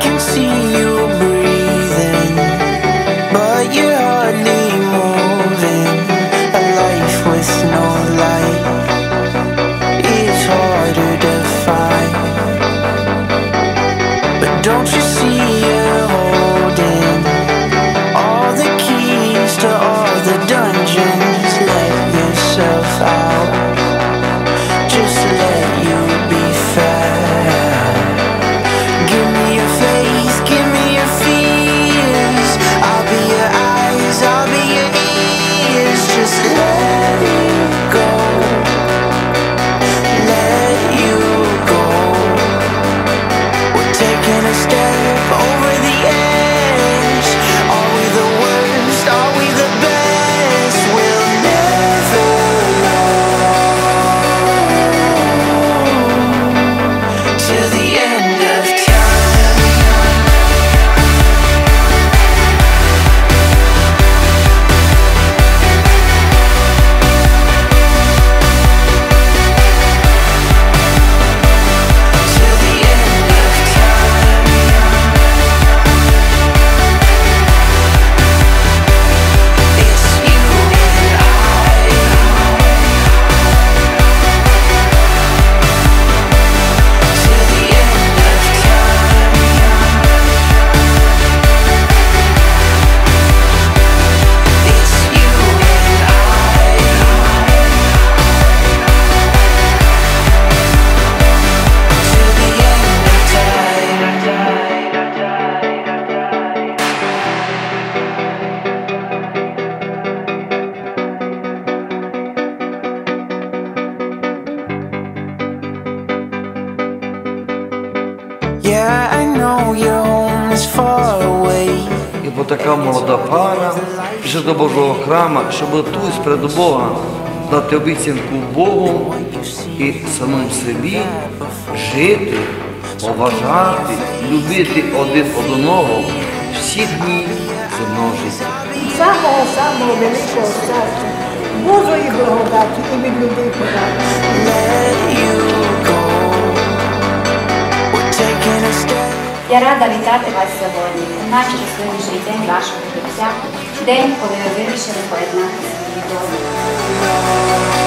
can see. І бо така молода пара пішла до Божого храма, щоб тут перед Бога дати обіцянку Богу і самим собі жити, поважати, любити один одного всі дні земного життя. Самого самого великого царства, Божої благодаті, рада вітати вас сьогодні, у наш сьогоднішній день вашого життя, день, коли ви вирішили поєднатися з відомим.